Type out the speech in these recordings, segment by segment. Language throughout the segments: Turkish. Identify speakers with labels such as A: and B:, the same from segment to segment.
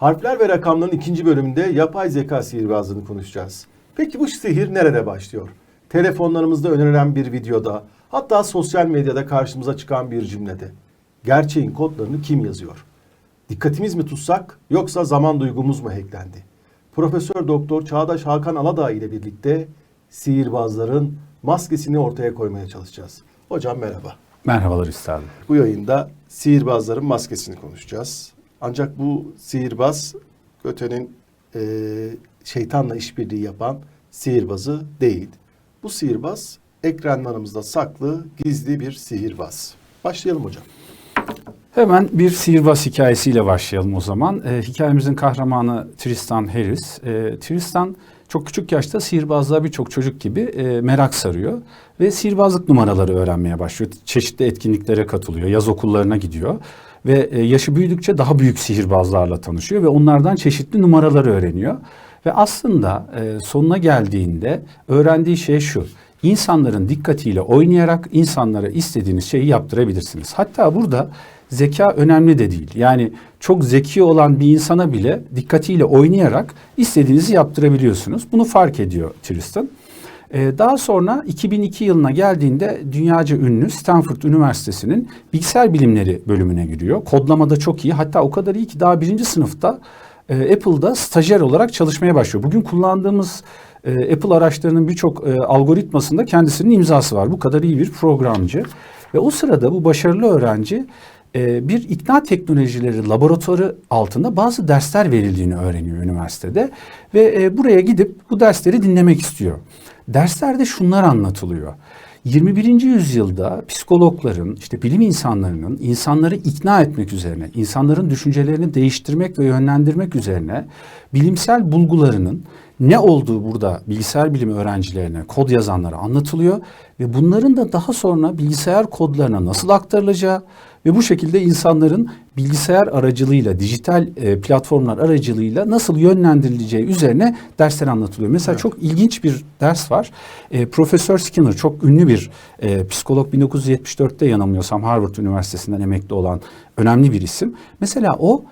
A: Harfler ve rakamların ikinci bölümünde yapay zeka sihirbazlığını konuşacağız. Peki bu sihir nerede başlıyor? Telefonlarımızda önerilen bir videoda, hatta sosyal medyada karşımıza çıkan bir cümlede. Gerçeğin kodlarını kim yazıyor? Dikkatimiz mi tutsak yoksa zaman duygumuz mu hacklendi? Profesör Doktor Çağdaş Hakan Aladağ ile birlikte sihirbazların maskesini ortaya koymaya çalışacağız. Hocam merhaba.
B: Merhabalar üstadım.
A: Bu yayında sihirbazların maskesini konuşacağız. Ancak bu sihirbaz Göte'nin e, şeytanla işbirliği yapan sihirbazı değil. Bu sihirbaz ekranlarımızda saklı gizli bir sihirbaz. Başlayalım hocam.
B: Hemen bir sihirbaz hikayesiyle başlayalım o zaman. E, hikayemizin kahramanı Tristan Harris. E, Tristan çok küçük yaşta sihirbazlığa birçok çocuk gibi e, merak sarıyor. Ve sihirbazlık numaraları öğrenmeye başlıyor. Çeşitli etkinliklere katılıyor, yaz okullarına gidiyor. Ve e, yaşı büyüdükçe daha büyük sihirbazlarla tanışıyor ve onlardan çeşitli numaraları öğreniyor. Ve aslında e, sonuna geldiğinde öğrendiği şey şu. İnsanların dikkatiyle oynayarak insanlara istediğiniz şeyi yaptırabilirsiniz. Hatta burada zeka önemli de değil. Yani çok zeki olan bir insana bile dikkatiyle oynayarak istediğinizi yaptırabiliyorsunuz. Bunu fark ediyor Tristan. Ee, daha sonra 2002 yılına geldiğinde dünyaca ünlü Stanford Üniversitesi'nin bilgisayar bilimleri bölümüne giriyor. Kodlamada çok iyi. Hatta o kadar iyi ki daha birinci sınıfta e, Apple'da stajyer olarak çalışmaya başlıyor. Bugün kullandığımız e, Apple araçlarının birçok e, algoritmasında kendisinin imzası var. Bu kadar iyi bir programcı. Ve o sırada bu başarılı öğrenci e, bir ikna teknolojileri laboratuvarı altında bazı dersler verildiğini öğreniyor üniversitede. Ve e, buraya gidip bu dersleri dinlemek istiyor. Derslerde şunlar anlatılıyor. 21. yüzyılda psikologların, işte bilim insanlarının insanları ikna etmek üzerine, insanların düşüncelerini değiştirmek ve yönlendirmek üzerine bilimsel bulgularının ne olduğu burada bilgisayar bilimi öğrencilerine, kod yazanlara anlatılıyor ve bunların da daha sonra bilgisayar kodlarına nasıl aktarılacağı ve bu şekilde insanların bilgisayar aracılığıyla, dijital e, platformlar aracılığıyla nasıl yönlendirileceği üzerine dersler anlatılıyor. Mesela
A: Evet.
B: çok ilginç bir ders var. E, Profesör Skinner çok ünlü bir e, psikolog 1974'te yanılmıyorsam Harvard Üniversitesi'nden emekli olan önemli bir isim. Mesela o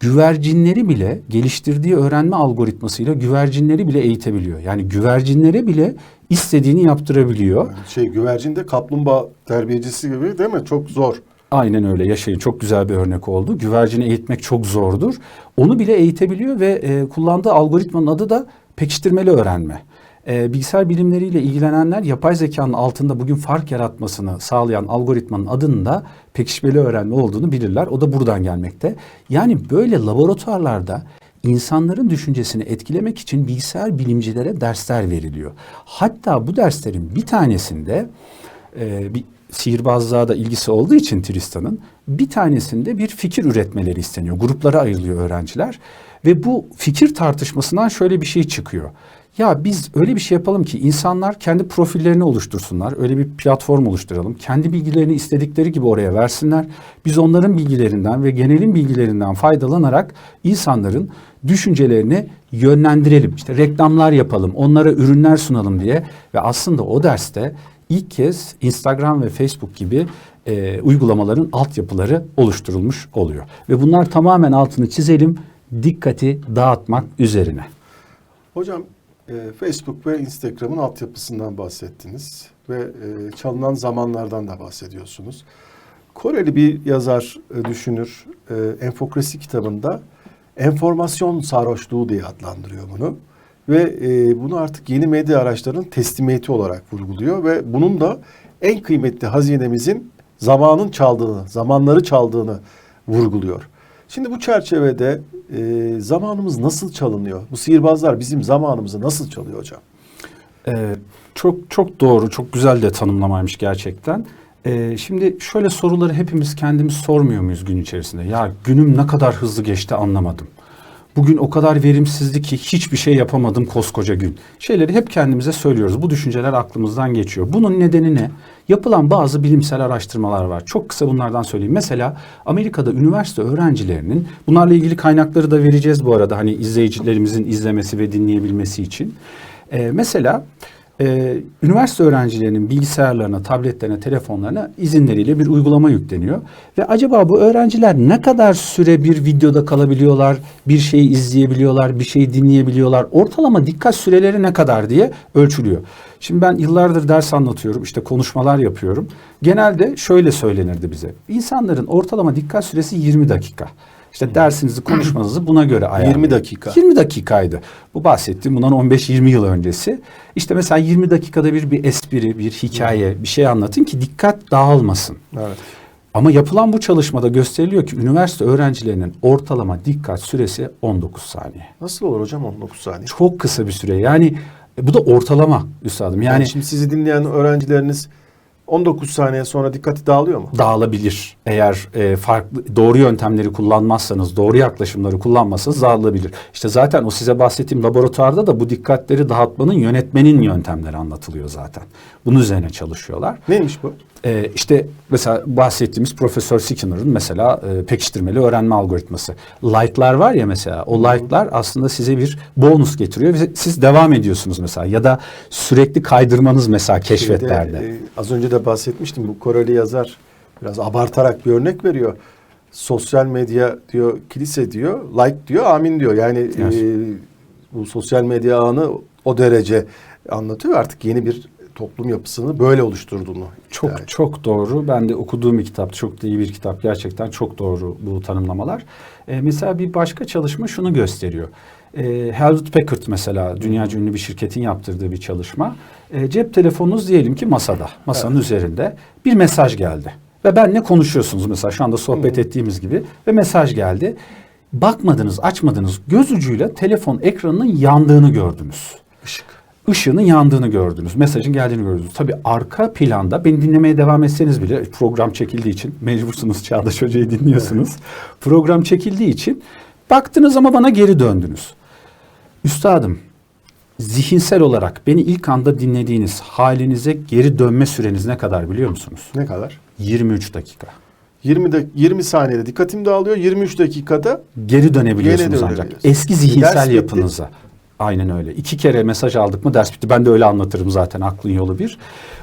B: güvercinleri bile geliştirdiği öğrenme algoritmasıyla güvercinleri bile eğitebiliyor. Yani güvercinlere bile istediğini yaptırabiliyor.
A: Şey güvercin de kaplumbağa terbiyecisi gibi değil mi? Çok zor.
B: Aynen öyle yaşayın çok güzel bir örnek oldu. Güvercini eğitmek çok zordur. Onu bile eğitebiliyor ve e, kullandığı algoritmanın adı da pekiştirmeli öğrenme. E, bilgisayar bilimleriyle ilgilenenler yapay zekanın altında bugün fark yaratmasını sağlayan algoritmanın adının da pekişmeli öğrenme olduğunu bilirler. O da buradan gelmekte. Yani böyle laboratuvarlarda insanların düşüncesini etkilemek için bilgisayar bilimcilere dersler veriliyor. Hatta bu derslerin bir tanesinde e, bir sihirbazlığa da ilgisi olduğu için Tristan'ın bir tanesinde bir fikir üretmeleri isteniyor. Gruplara ayrılıyor öğrenciler ve bu fikir tartışmasından şöyle bir şey çıkıyor. Ya biz öyle bir şey yapalım ki insanlar kendi profillerini oluştursunlar. Öyle bir platform oluşturalım. Kendi bilgilerini istedikleri gibi oraya versinler. Biz onların bilgilerinden ve genelin bilgilerinden faydalanarak insanların düşüncelerini yönlendirelim. İşte reklamlar yapalım, onlara ürünler sunalım diye ve aslında o derste ilk kez Instagram ve Facebook gibi e, uygulamaların altyapıları oluşturulmuş oluyor. Ve bunlar tamamen altını çizelim, dikkati dağıtmak üzerine.
A: Hocam e, Facebook ve Instagram'ın altyapısından bahsettiniz ve e, çalınan zamanlardan da bahsediyorsunuz. Koreli bir yazar, e, düşünür, e, Enfokrasi kitabında enformasyon sarhoşluğu diye adlandırıyor bunu. Ve e, bunu artık yeni medya araçlarının teslimiyeti olarak vurguluyor ve bunun da en kıymetli hazinemizin zamanın çaldığını, zamanları çaldığını vurguluyor. Şimdi bu çerçevede e, zamanımız nasıl çalınıyor? Bu sihirbazlar bizim zamanımızı nasıl çalıyor hocam?
B: Ee, çok çok doğru, çok güzel de tanımlamaymış gerçekten. Ee, şimdi şöyle soruları hepimiz kendimiz sormuyor muyuz gün içerisinde? Ya günüm ne kadar hızlı geçti anlamadım. Bugün o kadar verimsizdi ki hiçbir şey yapamadım koskoca gün. Şeyleri hep kendimize söylüyoruz. Bu düşünceler aklımızdan geçiyor. Bunun nedeni ne? Yapılan bazı bilimsel araştırmalar var. Çok kısa bunlardan söyleyeyim. Mesela Amerika'da üniversite öğrencilerinin bunlarla ilgili kaynakları da vereceğiz bu arada. Hani izleyicilerimizin izlemesi ve dinleyebilmesi için. Ee, mesela Ee, üniversite öğrencilerinin bilgisayarlarına, tabletlerine, telefonlarına izinleriyle bir uygulama yükleniyor. Ve acaba bu öğrenciler ne kadar süre bir videoda kalabiliyorlar, bir şeyi izleyebiliyorlar, bir şeyi dinleyebiliyorlar, ortalama dikkat süreleri ne kadar diye ölçülüyor. Şimdi ben yıllardır ders anlatıyorum, işte konuşmalar yapıyorum. Genelde şöyle söylenirdi bize. İnsanların ortalama dikkat süresi 20 dakika. İşte dersinizi, konuşmanızı buna göre ayarlayın.
A: 20 dakika.
B: 20 dakikaydı. Bu bahsettiğim bundan 15-20 yıl öncesi. İşte mesela 20 dakikada bir bir espri, bir hikaye, bir şey anlatın ki dikkat dağılmasın.
A: Evet.
B: Ama yapılan bu çalışmada gösteriliyor ki üniversite öğrencilerinin ortalama dikkat süresi 19 saniye.
A: Nasıl olur hocam 19 saniye?
B: Çok kısa bir süre. Yani e, bu da ortalama üstadım.
A: Yani,
B: Yani
A: şimdi sizi dinleyen öğrencileriniz 19 saniye sonra dikkati dağılıyor mu?
B: dağılabilir. Eğer e, farklı doğru yöntemleri kullanmazsanız, doğru yaklaşımları kullanmazsanız dağılabilir. İşte zaten o size bahsettiğim laboratuvarda da bu dikkatleri dağıtmanın yönetmenin yöntemleri anlatılıyor zaten. Bunun üzerine çalışıyorlar.
A: Neymiş bu?
B: Ee, işte mesela bahsettiğimiz Profesör Skinner'ın mesela e, pekiştirmeli öğrenme algoritması. Like'lar var ya mesela o like'lar aslında size bir bonus getiriyor ve siz devam ediyorsunuz mesela ya da sürekli kaydırmanız mesela keşfetlerde.
A: Şeyde, e, az önce de bahsetmiştim bu Koreli yazar biraz abartarak bir örnek veriyor. Sosyal medya diyor kilise diyor, like diyor, amin diyor. Yani
B: Evet.
A: e, bu sosyal medya ağını o derece anlatıyor. Artık yeni bir toplum yapısını böyle oluşturduğunu.
B: Çok
A: ediyor.
B: çok doğru. Ben de okuduğum bir kitap, çok da iyi bir kitap. Gerçekten çok doğru bu tanımlamalar. Ee, mesela bir başka çalışma şunu gösteriyor. Ee, Hewlett Packard mesela dünyaca ünlü bir şirketin yaptırdığı bir çalışma. Ee, cep telefonunuz diyelim ki masada, masanın üzerinde bir mesaj geldi. Ve benle konuşuyorsunuz mesela şu anda sohbet ettiğimiz gibi ve mesaj geldi. Bakmadınız, açmadınız. Göz ucuyla telefon ekranının yandığını gördünüz
A: Işık.
B: Işığının yandığını gördünüz. Mesajın geldiğini gördünüz. Tabii arka planda beni dinlemeye devam etseniz bile program çekildiği için mecbursunuz Çağdaş Hoca'yı dinliyorsunuz. Program çekildiği için baktınız ama bana geri döndünüz. Üstadım zihinsel olarak beni ilk anda dinlediğiniz halinize geri dönme süreniz ne kadar biliyor musunuz?
A: Ne kadar?
B: 23 dakika.
A: 20 de, 20 saniyede dikkatim dağılıyor. 23 dakikada
B: Geri dönebiliyorsunuz
A: Geri
B: ancak. Eski
A: Ders
B: zihinsel
A: bitti.
B: Aynen öyle. İki kere mesaj aldık mı ders bitti. Ben de öyle anlatırım zaten aklın yolu bir.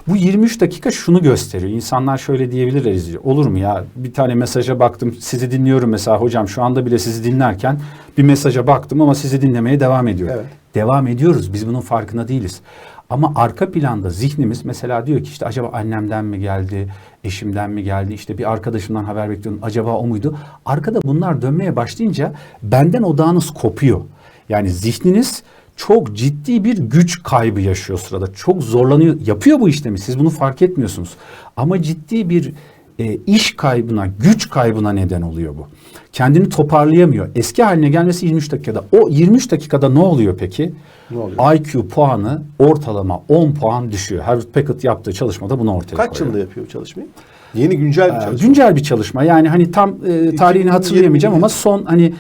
B: Bu 23 dakika şunu gösteriyor. İnsanlar şöyle diyebilirler izliyor. Olur mu ya bir tane mesaja baktım sizi dinliyorum mesela hocam şu anda bile sizi dinlerken bir mesaja baktım ama sizi dinlemeye devam ediyorum.
A: Evet.
B: Devam ediyoruz biz bunun farkında değiliz. Ama arka planda zihnimiz mesela diyor ki işte acaba annemden mi geldi, eşimden mi geldi, işte bir arkadaşımdan haber bekliyorum acaba o muydu? Arkada bunlar dönmeye başlayınca benden odağınız kopuyor. Yani zihniniz çok ciddi bir güç kaybı yaşıyor sırada. Çok zorlanıyor. Yapıyor bu işlemi. Siz bunu fark etmiyorsunuz. Ama ciddi bir e, iş kaybına, güç kaybına neden oluyor bu. Kendini toparlayamıyor. Eski haline gelmesi 23 dakikada. O 23 dakikada ne oluyor peki?
A: Ne oluyor?
B: IQ puanı ortalama 10 puan düşüyor. Hewlett Packard yaptığı çalışmada bunu ortaya
A: kaç
B: koyuyor.
A: yılında yapıyor bu çalışmayı? Yeni güncel bir
B: Ee,
A: çalışma.
B: Güncel bir çalışma. Yani hani tam e, tarihini
A: 2020
B: hatırlayamayacağım ama son hani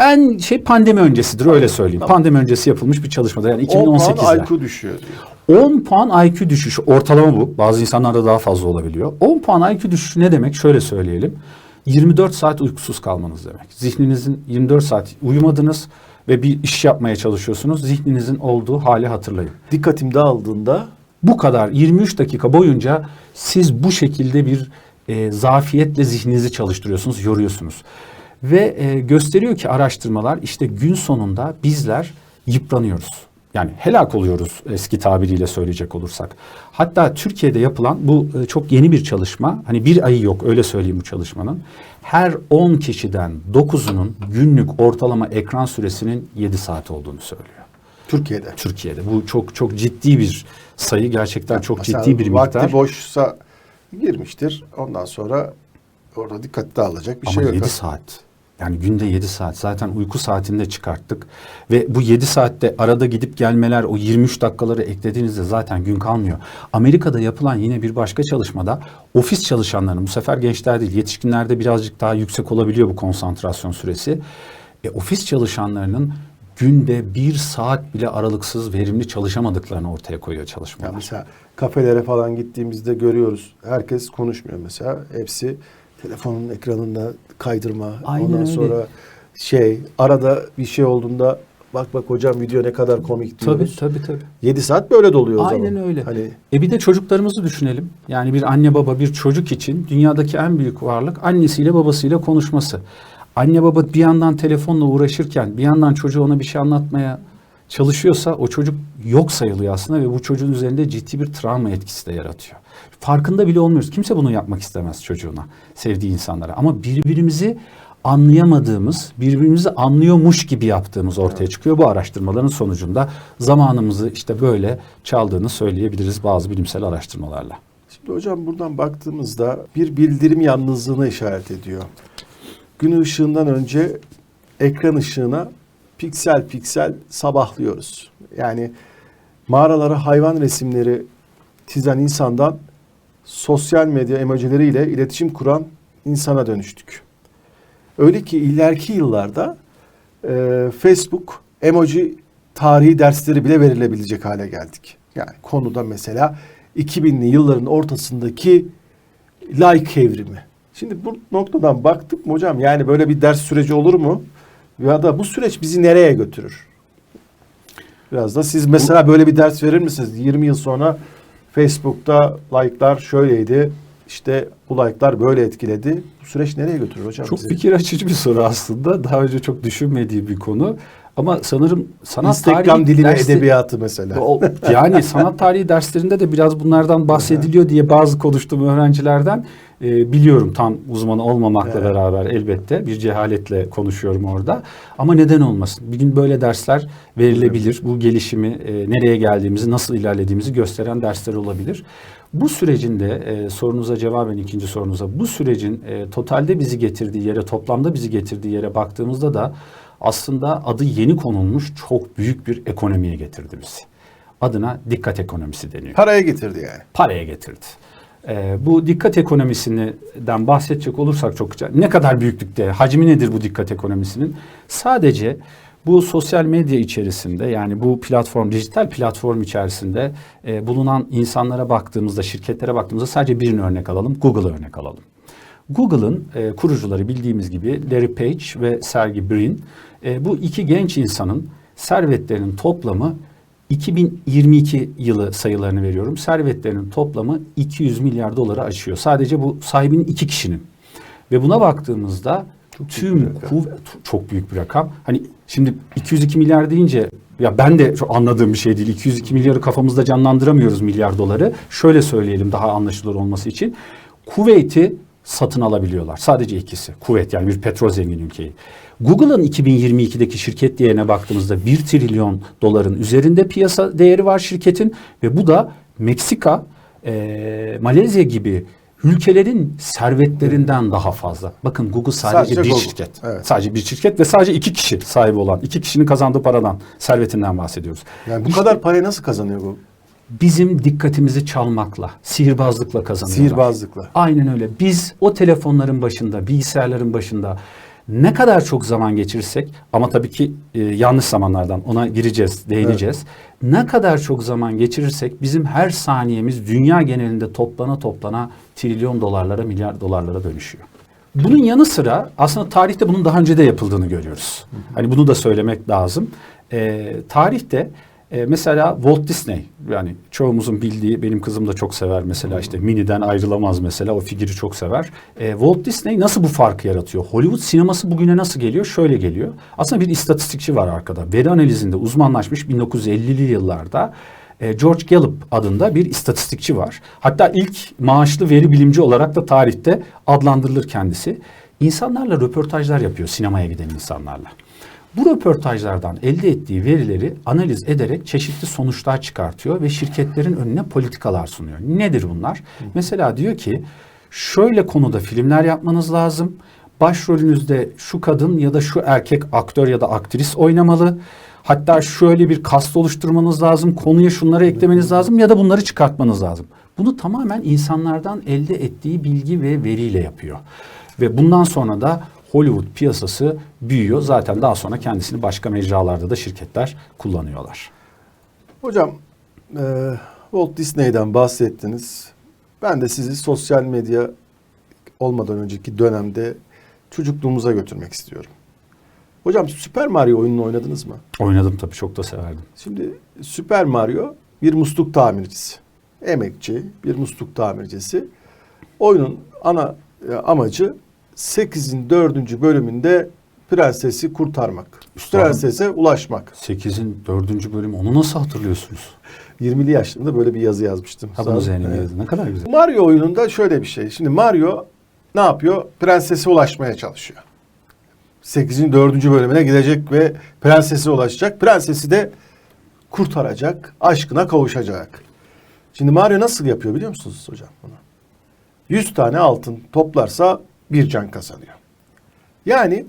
B: en şey pandemi öncesidir öyle söyleyeyim. Pandemi öncesi yapılmış bir çalışmada yani
A: 10 puan
B: 2018'de.
A: IQ düşüyor diyor.
B: 10 puan IQ düşüşü ortalama bu. Bazı insanlarda daha fazla olabiliyor. 10 puan IQ düşüşü ne demek? Şöyle söyleyelim. 24 saat uykusuz kalmanız demek. Zihninizin 24 saat uyumadınız ve bir iş yapmaya çalışıyorsunuz. Zihninizin olduğu hali hatırlayın.
A: Dikkatim dağıldığında
B: Bu kadar 23 dakika boyunca siz bu şekilde bir e, zafiyetle zihninizi çalıştırıyorsunuz, yoruyorsunuz. Ve e, gösteriyor ki araştırmalar işte gün sonunda bizler yıpranıyoruz. Yani helak oluyoruz eski tabiriyle söyleyecek olursak. Hatta Türkiye'de yapılan bu e, çok yeni bir çalışma. Hani bir ayı yok öyle söyleyeyim bu çalışmanın. Her 10 kişiden 9'unun günlük ortalama ekran süresinin 7 saat olduğunu söylüyor.
A: Türkiye'de.
B: Türkiye'de. Bu çok çok ciddi bir sayı. Gerçekten çok
A: Mesela
B: ciddi bir
A: vakti
B: miktar.
A: boşsa girmiştir. Ondan sonra orada dikkat dağılacak bir
B: Ama
A: şey yok.
B: 7 saat. Yani günde 7 saat. Zaten uyku saatini de çıkarttık. Ve bu 7 saatte arada gidip gelmeler o 23 dakikaları eklediğinizde zaten gün kalmıyor. Amerika'da yapılan yine bir başka çalışmada ofis çalışanlarının bu sefer gençler değil yetişkinlerde birazcık daha yüksek olabiliyor bu konsantrasyon süresi. E, ofis çalışanlarının günde bir saat bile aralıksız verimli çalışamadıklarını ortaya koyuyor
A: Ya
B: çalışmalar.
A: mesela kafelere falan gittiğimizde görüyoruz. Herkes konuşmuyor mesela. Hepsi telefonun ekranında kaydırma.
B: Aynen
A: Ondan
B: öyle.
A: sonra şey arada bir şey olduğunda bak bak hocam video ne kadar komik
B: Tabii
A: diyoruz.
B: tabii tabii.
A: 7 saat böyle doluyor o zaman.
B: Aynen öyle.
A: Hani
B: E bir de çocuklarımızı düşünelim. Yani bir anne baba bir çocuk için dünyadaki en büyük varlık annesiyle babasıyla konuşması. Anne baba bir yandan telefonla uğraşırken bir yandan çocuğu ona bir şey anlatmaya çalışıyorsa o çocuk yok sayılıyor aslında ve bu çocuğun üzerinde ciddi bir travma etkisi de yaratıyor. Farkında bile olmuyoruz. Kimse bunu yapmak istemez çocuğuna, sevdiği insanlara. Ama birbirimizi anlayamadığımız, birbirimizi anlıyormuş gibi yaptığımız ortaya çıkıyor. Bu araştırmaların sonucunda zamanımızı işte böyle çaldığını söyleyebiliriz bazı bilimsel araştırmalarla.
A: Şimdi hocam buradan baktığımızda bir bildirim yalnızlığına işaret ediyor. Gün ışığından önce ekran ışığına piksel piksel sabahlıyoruz. Yani mağaralara hayvan resimleri çizen insandan sosyal medya emojileriyle iletişim kuran insana dönüştük. Öyle ki ileriki yıllarda e, Facebook emoji tarihi dersleri bile verilebilecek hale geldik. Yani konuda mesela 2000'li yılların ortasındaki like evrimi. Şimdi bu noktadan baktık mı hocam yani böyle bir ders süreci olur mu? Ya da bu süreç bizi nereye götürür? Biraz da siz mesela böyle bir ders verir misiniz? 20 yıl sonra Facebook'ta like'lar şöyleydi. İşte bu like'lar böyle etkiledi. Bu süreç nereye götürür hocam
B: Çok
A: bizi?
B: fikir açıcı bir soru aslında. Daha önce çok düşünmediği bir konu. Ama sanırım sanat
A: Instagram
B: tarihi
A: dili ve edebiyatı mesela.
B: O- yani sanat tarihi derslerinde de biraz bunlardan bahsediliyor diye bazı konuştuğum öğrencilerden e, biliyorum tam uzmanı olmamakla
A: Evet.
B: beraber elbette bir cehaletle konuşuyorum orada. Ama neden olmasın? Bir gün böyle dersler verilebilir. Bu gelişimi e, nereye geldiğimizi, nasıl ilerlediğimizi gösteren dersler olabilir. Bu sürecin de e, sorunuza cevaben ikinci sorunuza bu sürecin e, totalde bizi getirdiği yere, toplamda bizi getirdiği yere baktığımızda da aslında adı yeni konulmuş çok büyük bir ekonomiye getirdi bizi. Adına dikkat ekonomisi deniyor.
A: Paraya getirdi yani.
B: Paraya getirdi. Ee, bu dikkat ekonomisinden bahsedecek olursak çok. Ne kadar büyüklükte, hacmi nedir bu dikkat ekonomisinin? Sadece bu sosyal medya içerisinde yani bu platform, dijital platform içerisinde e, bulunan insanlara baktığımızda, şirketlere baktığımızda sadece birini örnek alalım. Google'ı örnek alalım. Google'ın e, kurucuları bildiğimiz gibi Larry Page ve Sergey Brin e, bu iki genç insanın servetlerinin toplamı 2022 yılı sayılarını veriyorum. Servetlerinin toplamı 200 milyar doları aşıyor. Sadece bu sahibinin iki kişinin. Ve buna baktığımızda
A: büyük bir
B: tüm
A: rakam.
B: kuvvet çok büyük bir rakam. Hani şimdi 202 milyar deyince ya ben de çok anladığım bir şey değil. 202 milyarı kafamızda canlandıramıyoruz milyar doları. Şöyle söyleyelim daha anlaşılır olması için. Kuveyt'i satın alabiliyorlar. Sadece ikisi. Kuveyt yani bir petrol zengin ülkeyi. Google'ın 2022'deki şirket değerine baktığımızda 1 trilyon doların üzerinde piyasa değeri var şirketin ve bu da Meksika, eee, Malezya gibi ülkelerin servetlerinden daha fazla. Bakın Google sadece,
A: Sadece
B: bir
A: Google.
B: şirket.
A: Evet.
B: Sadece bir şirket ve sadece iki kişi sahibi olan, iki kişinin kazandığı paradan, servetinden bahsediyoruz.
A: Yani bu
B: İşte
A: kadar parayı nasıl kazanıyor bu?
B: bizim dikkatimizi çalmakla, sihirbazlıkla kazanıyorlar.
A: Sihirbazlıkla.
B: Aynen öyle. Biz o telefonların başında, bilgisayarların başında ne kadar çok zaman geçirirsek ama tabii ki e, yanlış zamanlardan ona gireceğiz, değineceğiz. Ne kadar çok zaman geçirirsek bizim her saniyemiz dünya genelinde toplana toplana trilyon dolarlara, milyar dolarlara dönüşüyor. Bunun yanı sıra aslında tarihte bunun daha önce de yapıldığını görüyoruz. Hani bunu da söylemek lazım. E, tarihte e, mesela Walt Disney yani çoğumuzun bildiği benim kızım da çok sever mesela işte Minnie'den ayrılamaz mesela o figürü çok sever. E, Walt Disney nasıl bu farkı yaratıyor? Hollywood sineması bugüne nasıl geliyor? Şöyle geliyor. Aslında bir istatistikçi var arkada. Veri analizinde uzmanlaşmış 1950'li yıllarda e, George Gallup adında bir istatistikçi var. Hatta ilk maaşlı veri bilimci olarak da tarihte adlandırılır kendisi. İnsanlarla röportajlar yapıyor sinemaya giden insanlarla. Bu röportajlardan elde ettiği verileri analiz ederek çeşitli sonuçlar çıkartıyor ve şirketlerin önüne politikalar sunuyor. Nedir bunlar? Mesela diyor ki şöyle konuda filmler yapmanız lazım. Başrolünüzde şu kadın ya da şu erkek aktör ya da aktris oynamalı. Hatta şöyle bir kast oluşturmanız lazım. Konuya şunları eklemeniz lazım ya da bunları çıkartmanız lazım. Bunu tamamen insanlardan elde ettiği bilgi ve veriyle yapıyor. Ve bundan sonra da Hollywood piyasası büyüyor. Zaten daha sonra kendisini başka mecralarda da şirketler kullanıyorlar.
A: Hocam e, Walt Disney'den bahsettiniz. Ben de sizi sosyal medya olmadan önceki dönemde çocukluğumuza götürmek istiyorum. Hocam Süper Mario oyununu oynadınız mı?
B: Oynadım tabii çok da severdim.
A: Şimdi Süper Mario bir musluk tamircisi. Emekçi bir musluk tamircisi. Oyunun ana e, amacı 8'in 4. bölümünde prensesi kurtarmak.
B: Üstadım.
A: Prensese ulaşmak.
B: 8'in 4. bölümü onu nasıl hatırlıyorsunuz?
A: 20'li yaşlarında böyle bir yazı yazmıştım.
B: Ha bunu. Zeynep
A: Evet.
B: Ne kadar güzel.
A: Mario oyununda şöyle bir şey. Şimdi Mario ne yapıyor? Prensese ulaşmaya çalışıyor. 8'in 4. bölümüne gidecek ve prensese ulaşacak. Prensesi de kurtaracak, aşkına kavuşacak. Şimdi Mario nasıl yapıyor biliyor musunuz hocam bunu? 100 tane altın toplarsa bir can kazanıyor. Yani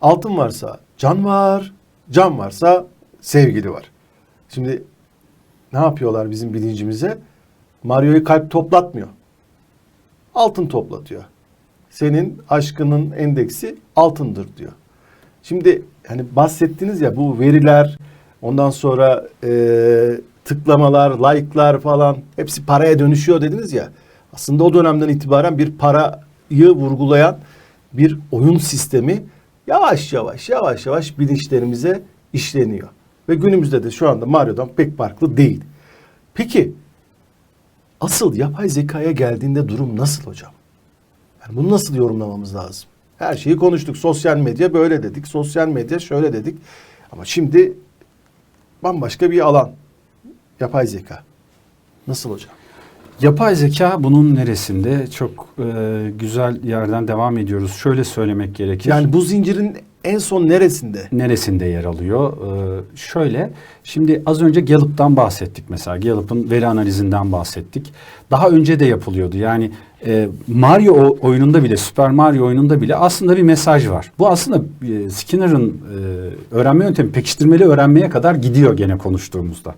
A: altın varsa can var, can varsa sevgili var. Şimdi ne yapıyorlar bizim bilincimize? Mario'yu kalp toplatmıyor. Altın toplatıyor. Senin aşkının endeksi altındır diyor. Şimdi hani bahsettiniz ya bu veriler ondan sonra e, tıklamalar, like'lar falan hepsi paraya dönüşüyor dediniz ya. Aslında o dönemden itibaren bir parayı vurgulayan bir oyun sistemi yavaş yavaş yavaş yavaş bilinçlerimize işleniyor. Ve günümüzde de şu anda Mario'dan pek farklı değil. Peki asıl yapay zekaya geldiğinde durum nasıl hocam? Yani bunu nasıl yorumlamamız lazım? Her şeyi konuştuk. Sosyal medya böyle dedik. Sosyal medya şöyle dedik. Ama şimdi bambaşka bir alan. Yapay zeka. Nasıl hocam?
B: Yapay zeka bunun neresinde? Çok e, güzel yerden devam ediyoruz. Şöyle söylemek gerekir.
A: Yani bu zincirin en son neresinde?
B: neresinde yer alıyor? Ee, şöyle, şimdi az önce Gallup'tan bahsettik mesela. Gallup'ın veri analizinden bahsettik. Daha önce de yapılıyordu. Yani e, Mario oyununda bile, Super Mario oyununda bile aslında bir mesaj var. Bu aslında e, Skinner'ın e, öğrenme yöntemi, pekiştirmeli öğrenmeye kadar gidiyor gene konuştuğumuzda.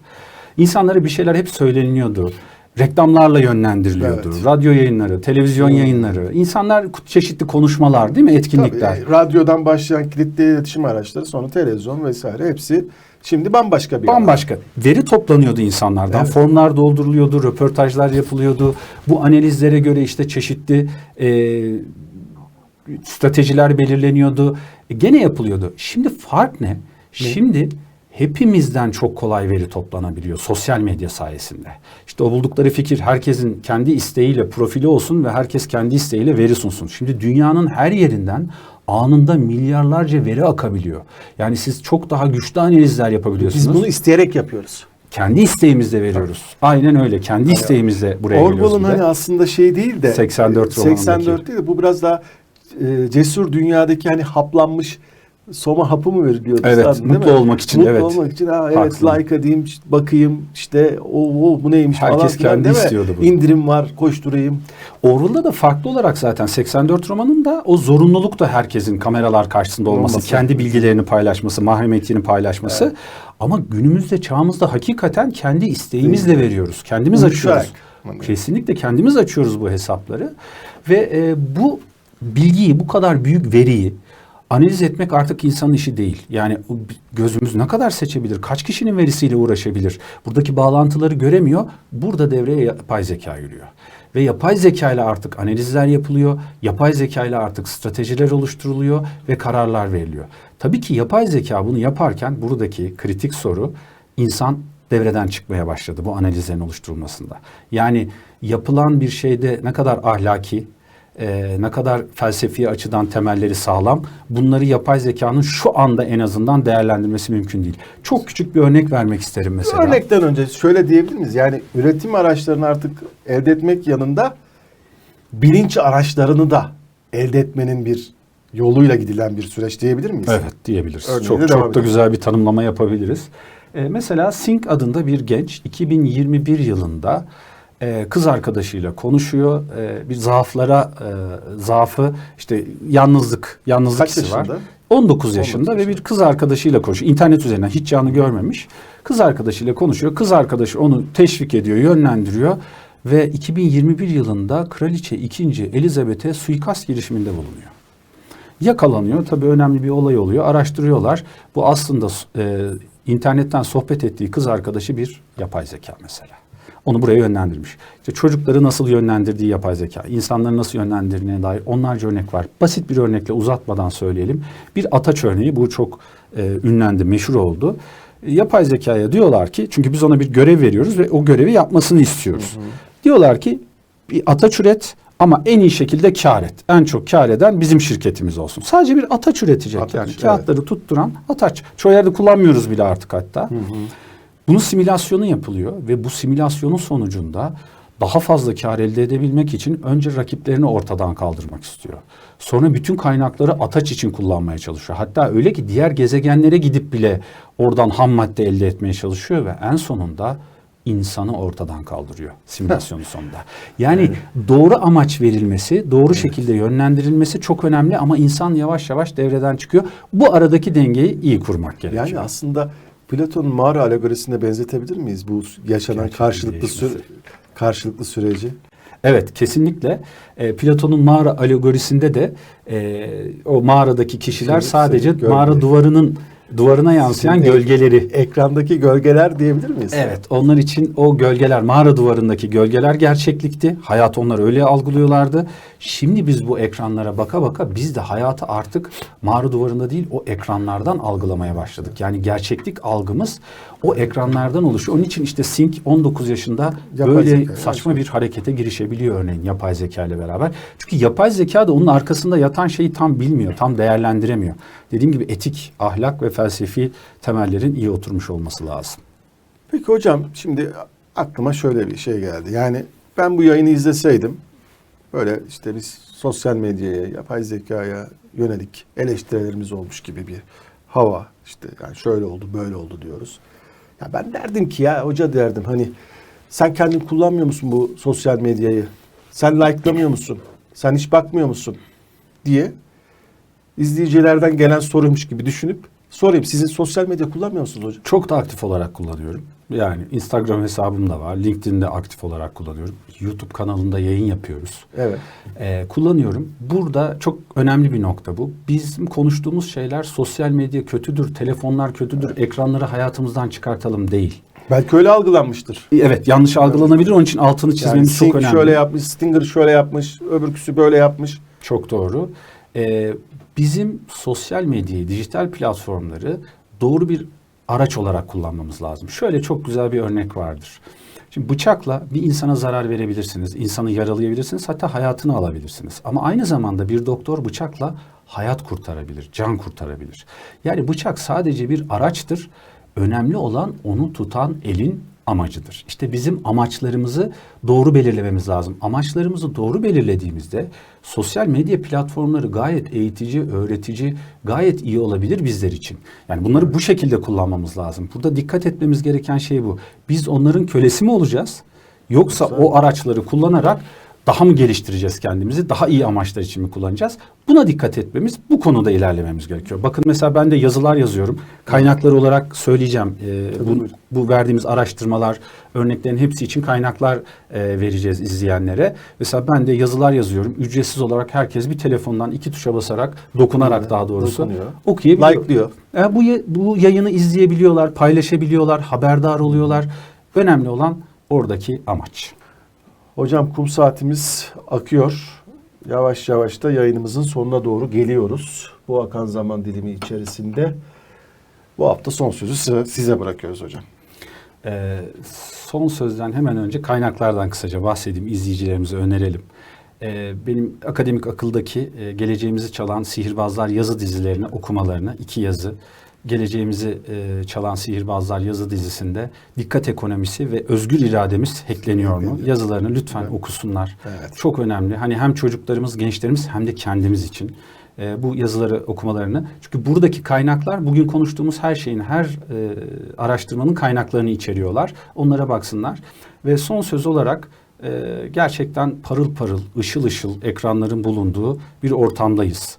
B: İnsanlara bir şeyler hep söyleniyordu. Reklamlarla yönlendiriliyordu.
A: Evet.
B: Radyo yayınları, televizyon yayınları, insanlar çeşitli konuşmalar değil mi? Etkinlikler.
A: Tabii, radyodan başlayan kilitli iletişim araçları sonra televizyon vesaire hepsi şimdi bambaşka bir alan.
B: Bambaşka. Veri toplanıyordu insanlardan.
A: Evet.
B: Formlar dolduruluyordu, röportajlar yapılıyordu. Bu analizlere göre işte çeşitli e, stratejiler belirleniyordu. E, gene yapılıyordu. Şimdi fark ne? Şimdi hepimizden çok kolay veri toplanabiliyor sosyal medya sayesinde. İşte o buldukları fikir herkesin kendi isteğiyle profili olsun ve herkes kendi isteğiyle veri sunsun. Şimdi dünyanın her yerinden anında milyarlarca veri akabiliyor. Yani siz çok daha güçlü analizler yapabiliyorsunuz.
A: Biz bunu isteyerek yapıyoruz.
B: kendi isteğimizle veriyoruz. Aynen öyle. Kendi isteğimizle buraya geliyoruz.
A: Orwell'ın
B: bir de.
A: hani aslında şey değil de
B: 84
A: e,
B: romanındaki.
A: 84 değil de bu biraz daha e, cesur dünyadaki hani haplanmış soma hapı mı veriliyordu?
B: Evet,
A: değil
B: mutlu
A: mi?
B: olmak için,
A: mutlu
B: evet.
A: olmak için ha, evet like edeyim bakayım işte o, o bu neymiş
B: Herkes
A: falan filan
B: kendi
A: değil mi?
B: istiyordu bunu.
A: İndirim var koşturayım.
B: Orwell'da da farklı olarak zaten 84 romanında o zorunluluk da herkesin kameralar karşısında olması,
A: Olması.
B: kendi bilgilerini paylaşması, mahremiyetini paylaşması. Ama günümüzde çağımızda hakikaten kendi isteğimizle veriyoruz. Kendimiz
A: Uyuşarak.
B: açıyoruz. Kesinlikle kendimiz açıyoruz bu hesapları ve e, bu bilgiyi, bu kadar büyük veriyi analiz etmek artık insanın işi değil. Yani gözümüz ne kadar seçebilir? Kaç kişinin verisiyle uğraşabilir? Buradaki bağlantıları göremiyor. Burada devreye yapay zeka giriyor. Ve yapay zeka ile artık analizler yapılıyor. Yapay zeka ile artık stratejiler oluşturuluyor ve kararlar veriliyor. Tabii ki yapay zeka bunu yaparken buradaki kritik soru insan devreden çıkmaya başladı bu analizlerin oluşturulmasında. Yani yapılan bir şeyde ne kadar ahlaki, e, ne kadar felsefi açıdan temelleri sağlam bunları yapay zekanın şu anda en azından değerlendirmesi mümkün değil. Çok küçük bir örnek vermek isterim mesela.
A: Örnekten önce şöyle diyebilir miyiz? Yani üretim araçlarını artık elde etmek yanında bilinç araçlarını da elde etmenin bir yoluyla gidilen bir süreç diyebilir miyiz?
B: Evet diyebiliriz.
A: Örneğine
B: çok çok da güzel bir tanımlama yapabiliriz. E, mesela Sink adında bir genç 2021 yılında e, kız arkadaşıyla konuşuyor. E, bir zaaflara e, zaafı işte yalnızlık yalnızlık
A: Kaç
B: hissi var.
A: yaşında?
B: 19 yaşında
A: 19
B: ve bir kız arkadaşıyla konuşuyor. İnternet üzerinden hiç canlı görmemiş. Kız arkadaşıyla konuşuyor. Kız arkadaşı onu teşvik ediyor, yönlendiriyor ve 2021 yılında Kraliçe 2. Elizabeth'e suikast girişiminde bulunuyor yakalanıyor. Tabii önemli bir olay oluyor. Araştırıyorlar. Bu aslında e, internetten sohbet ettiği kız arkadaşı bir yapay zeka mesela. Onu buraya yönlendirmiş. İşte çocukları nasıl yönlendirdiği yapay zeka, insanları nasıl yönlendirdiğine dair onlarca örnek var. Basit bir örnekle uzatmadan söyleyelim. Bir ataç örneği bu çok e, ünlendi, meşhur oldu. Yapay zekaya diyorlar ki çünkü biz ona bir görev veriyoruz ve o görevi yapmasını istiyoruz. Diyorlar ki bir ataç üret ama en iyi şekilde kar et. En çok kar eden bizim şirketimiz olsun. Sadece bir ataç üretecek
A: Ataç,
B: yani.
A: evet.
B: Kağıtları tutturan ataç. Çoğu yerde kullanmıyoruz bile artık hatta. Bunun simülasyonu yapılıyor ve bu simülasyonun sonucunda daha fazla kar elde edebilmek için önce rakiplerini ortadan kaldırmak istiyor. Sonra bütün kaynakları ataç için kullanmaya çalışıyor. Hatta öyle ki diğer gezegenlere gidip bile oradan ham madde elde etmeye çalışıyor ve en sonunda insanı ortadan kaldırıyor simülasyonun sonunda. Yani doğru amaç verilmesi, doğru şekilde yönlendirilmesi çok önemli ama insan yavaş yavaş devreden çıkıyor. Bu aradaki dengeyi iyi kurmak gerekiyor.
A: Yani aslında Platon'un mağara alegorisine benzetebilir miyiz bu yaşanan
B: Gerçekten
A: karşılıklı sü-
B: değişmesi.
A: karşılıklı süreci?
B: Evet kesinlikle. E, Platon'un mağara alegorisinde de e, o mağaradaki kişiler
A: Şimdi
B: sadece mağara duvarının duvarına yansıyan
A: Şimdi
B: gölgeleri.
A: Ekrandaki gölgeler diyebilir miyiz?
B: Evet onlar için o gölgeler mağara duvarındaki gölgeler gerçeklikti. Hayat onlar öyle algılıyorlardı. Şimdi biz bu ekranlara baka baka biz de hayatı artık mağara duvarında değil o ekranlardan algılamaya başladık. Yani gerçeklik algımız o ekranlardan oluşuyor. Onun için işte Sink 19 yaşında
A: Yapay
B: böyle
A: zeka,
B: saçma bir harekete girişebiliyor örneğin yapay zeka ile beraber. Çünkü yapay zeka da onun arkasında yatan şeyi tam bilmiyor, tam değerlendiremiyor. Dediğim gibi etik, ahlak ve felsefi temellerin iyi oturmuş olması lazım.
A: Peki hocam şimdi aklıma şöyle bir şey geldi. Yani ben bu yayını izleseydim böyle işte biz sosyal medyaya, yapay zekaya yönelik eleştirilerimiz olmuş gibi bir hava işte yani şöyle oldu böyle oldu diyoruz. Ya ben derdim ki ya hoca derdim hani sen kendin kullanmıyor musun bu sosyal medyayı? Sen like'lamıyor musun? Sen hiç bakmıyor musun? diye izleyicilerden gelen soruymuş gibi düşünüp sorayım. Sizin sosyal medya kullanmıyor musunuz hocam?
B: Çok da aktif olarak kullanıyorum. Yani Instagram hesabım da var. LinkedIn'de aktif olarak kullanıyorum. YouTube kanalında yayın yapıyoruz.
A: Evet.
B: Ee, kullanıyorum. Burada çok önemli bir nokta bu. Bizim konuştuğumuz şeyler sosyal medya kötüdür, telefonlar kötüdür, ekranları hayatımızdan çıkartalım değil.
A: Belki öyle algılanmıştır.
B: Evet yanlış algılanabilir. Onun için altını
A: Yani
B: çizmemiz çok
A: Sink
B: önemli.
A: şöyle yapmış, Stinger şöyle yapmış, öbürküsü böyle yapmış.
B: Çok doğru. Ee, bizim sosyal medyayı, dijital platformları doğru bir araç olarak kullanmamız lazım. Şöyle çok güzel bir örnek vardır. Şimdi bıçakla bir insana zarar verebilirsiniz, insanı yaralayabilirsiniz, hatta hayatını alabilirsiniz. Ama aynı zamanda bir doktor bıçakla hayat kurtarabilir, can kurtarabilir. Yani bıçak sadece bir araçtır. Önemli olan onu tutan elin amacıdır. İşte bizim amaçlarımızı doğru belirlememiz lazım. Amaçlarımızı doğru belirlediğimizde sosyal medya platformları gayet eğitici, öğretici, gayet iyi olabilir bizler için. Yani bunları bu şekilde kullanmamız lazım. Burada dikkat etmemiz gereken şey bu. Biz onların kölesi mi olacağız? Yoksa o araçları kullanarak daha mı geliştireceğiz kendimizi? Daha iyi amaçlar için mi kullanacağız? Buna dikkat etmemiz, bu konuda ilerlememiz gerekiyor. Bakın mesela ben de yazılar yazıyorum. Kaynaklar olarak söyleyeceğim. Ee, bu, bu verdiğimiz araştırmalar, örneklerin hepsi için kaynaklar e, vereceğiz izleyenlere. Mesela ben de yazılar yazıyorum. Ücretsiz olarak herkes bir telefondan iki tuşa basarak, dokunarak
A: Evet,
B: daha doğrusu
A: dokunuyor.
B: okuyabiliyor.
A: Like'lıyor.
B: E, bu, bu yayını izleyebiliyorlar, paylaşabiliyorlar, haberdar oluyorlar. Önemli olan oradaki amaç.
A: Hocam kum saatimiz akıyor. Yavaş yavaş da yayınımızın sonuna doğru geliyoruz. Bu akan zaman dilimi içerisinde bu hafta son sözü size, size bırakıyoruz hocam.
B: Ee, son sözden hemen önce kaynaklardan kısaca bahsedeyim, izleyicilerimize önerelim. Ee, benim akademik akıldaki e, geleceğimizi çalan sihirbazlar yazı dizilerini okumalarını, iki yazı, geleceğimizi e, çalan sihirbazlar yazı dizisinde dikkat ekonomisi ve özgür irademiz hackleniyor mu? Yazılarını lütfen
A: Evet.
B: okusunlar.
A: Evet.
B: Çok önemli. Hani hem çocuklarımız, gençlerimiz hem de kendimiz için e, bu yazıları okumalarını. Çünkü buradaki kaynaklar bugün konuştuğumuz her şeyin, her e, araştırmanın kaynaklarını içeriyorlar. Onlara baksınlar. Ve son söz olarak e, gerçekten parıl parıl, ışıl ışıl ekranların bulunduğu bir ortamdayız.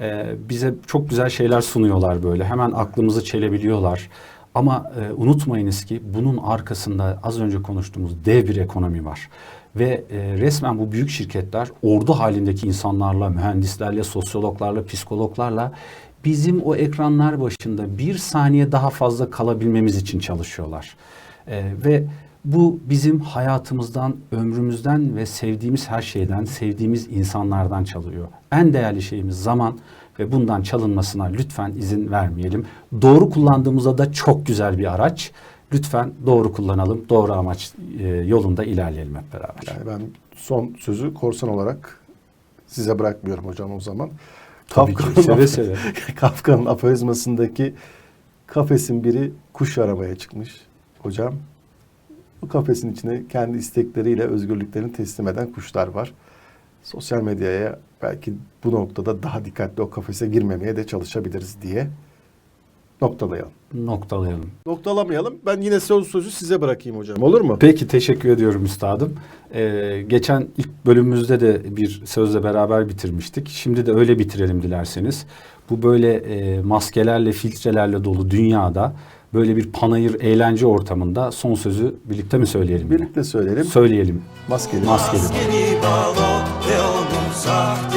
B: E, bize çok güzel şeyler sunuyorlar böyle. Hemen aklımızı çelebiliyorlar. Ama e, unutmayınız ki bunun arkasında az önce konuştuğumuz dev bir ekonomi var. Ve e, resmen bu büyük şirketler ordu halindeki insanlarla, mühendislerle, sosyologlarla, psikologlarla bizim o ekranlar başında bir saniye daha fazla kalabilmemiz için çalışıyorlar. E, ve Bu bizim hayatımızdan, ömrümüzden ve sevdiğimiz her şeyden, sevdiğimiz insanlardan çalıyor. En değerli şeyimiz zaman ve bundan çalınmasına lütfen izin vermeyelim. Doğru kullandığımızda da çok güzel bir araç. Lütfen doğru kullanalım, doğru amaç e, yolunda ilerleyelim hep beraber.
A: Yani ben son sözü korsan olarak size bırakmıyorum hocam o zaman. Kafka'nın-
B: seve seve.
A: Kafka'nın aforizmasındaki kafesin biri kuş aramaya çıkmış hocam. Bu kafesin içine kendi istekleriyle özgürlüklerini teslim eden kuşlar var. Sosyal medyaya belki bu noktada daha dikkatli o kafese girmemeye de çalışabiliriz diye noktalayalım.
B: Noktalayalım.
A: Noktalamayalım. Ben yine söz sözü size bırakayım hocam. Olur mu?
B: Peki teşekkür ediyorum üstadım. Ee, geçen ilk bölümümüzde de bir sözle beraber bitirmiştik. Şimdi de öyle bitirelim dilerseniz. Bu böyle e, maskelerle, filtrelerle dolu dünyada böyle bir panayır eğlence ortamında son sözü birlikte mi söyleyelim?
A: Birlikte söyleyelim.
B: Söyleyelim.
A: Maskeli.
B: Maskeli.
C: Maskeli balon ve onun sahte